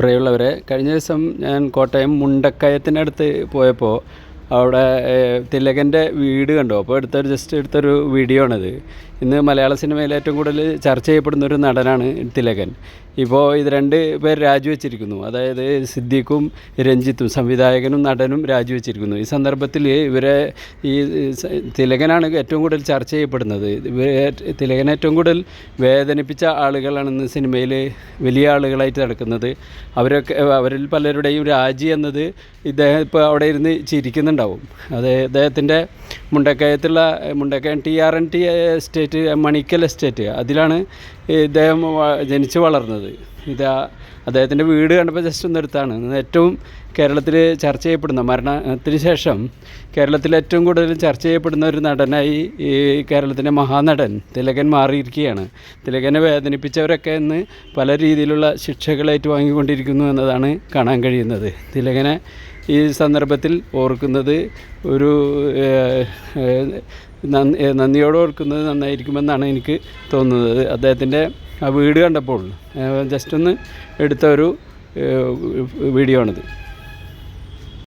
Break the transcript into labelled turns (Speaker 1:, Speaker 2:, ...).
Speaker 1: പ്രിയമുള്ളവരെ കഴിഞ്ഞ ദിവസം ഞാൻ കോട്ടയം മുണ്ടക്കയത്തിനടുത്ത് പോയപ്പോൾ അവിടെ തിലകന്റെ വീട് കണ്ടു. അപ്പോൾ എടുത്തൊരു ജസ്റ്റ് എടുത്തൊരു വീഡിയോ ആണിത്. ഇന്ന് മലയാള സിനിമയിൽ ഏറ്റവും കൂടുതൽ ചർച്ച ചെയ്യപ്പെടുന്ന ഒരു നടനാണ് തിലകൻ. ഇപ്പോൾ ഇത് രണ്ട് പേർ രാജിവെച്ചിരിക്കുന്നു. അതായത് സിദ്ദീഖും രഞ്ജിത്തും സംവിധായകനും നടനും രാജിവെച്ചിരിക്കുന്നു. ഈ സന്ദർഭത്തിൽ ഇവരെ ഈ തിലകനാണ് ഏറ്റവും കൂടുതൽ ചർച്ച ചെയ്യപ്പെടുന്നത്. തിലകൻ ഏറ്റവും കൂടുതൽ വേദനിപ്പിച്ച ആളുകളാണെന്ന് സിനിമയിൽ വലിയ ആളുകളായിട്ട് നടക്കുന്നത്. അവരൊക്കെ അവരിൽ പലരുടെയും രാജി എന്നത് ഇദ്ദേഹം ഇപ്പോൾ അവിടെ ഇരുന്ന് ചിരിക്കുന്നുണ്ടാവും. അത് അദ്ദേഹത്തിന്റെ മുണ്ടക്കയത്തുള്ള Mundakayam T R N T estate Manikkal estate അതിലാണ് ഇദ്ദേഹം ജനിച്ചു വളർന്നത്. ഇതാ അദ്ദേഹത്തിന്റെ വീട് കണ്ടപ്പോൾ ജസ്റ്റ് ഒന്ന് എടുത്താണ്. ഏറ്റവും കേരളത്തിൽ ചർച്ച ചെയ്യപ്പെടുന്ന മരണത്തിന് ശേഷം കേരളത്തിൽ ഏറ്റവും കൂടുതൽ ചർച്ച ചെയ്യപ്പെടുന്ന ഒരു നടനായി ഈ കേരളത്തിന്റെ മഹാനടൻ തിലകൻ മാറിയിരിക്കുകയാണ്. തിലകനെ വേദനിപ്പിച്ചവരൊക്കെ ഇന്ന് പല രീതിയിലുള്ള ശിക്ഷകളേറ്റ് വാങ്ങിക്കൊണ്ടിരിക്കുന്നു എന്നതാണ് കാണാൻ കഴിയുന്നത്. തിലകനെ ഈ സന്ദർഭത്തിൽ ഓർക്കുന്നത് ഒരു നന്ദിയോടെ ഓർക്കുന്നത് നന്നായിരിക്കുമെന്നാണ് എനിക്ക് തോന്നുന്നത്. അദ്ദേഹത്തിന്റെ ആ വീട് കണ്ടപ്പോൾ ജസ്റ്റ് ഒന്ന് എടുത്ത ഒരു വീഡിയോ ആണിത്.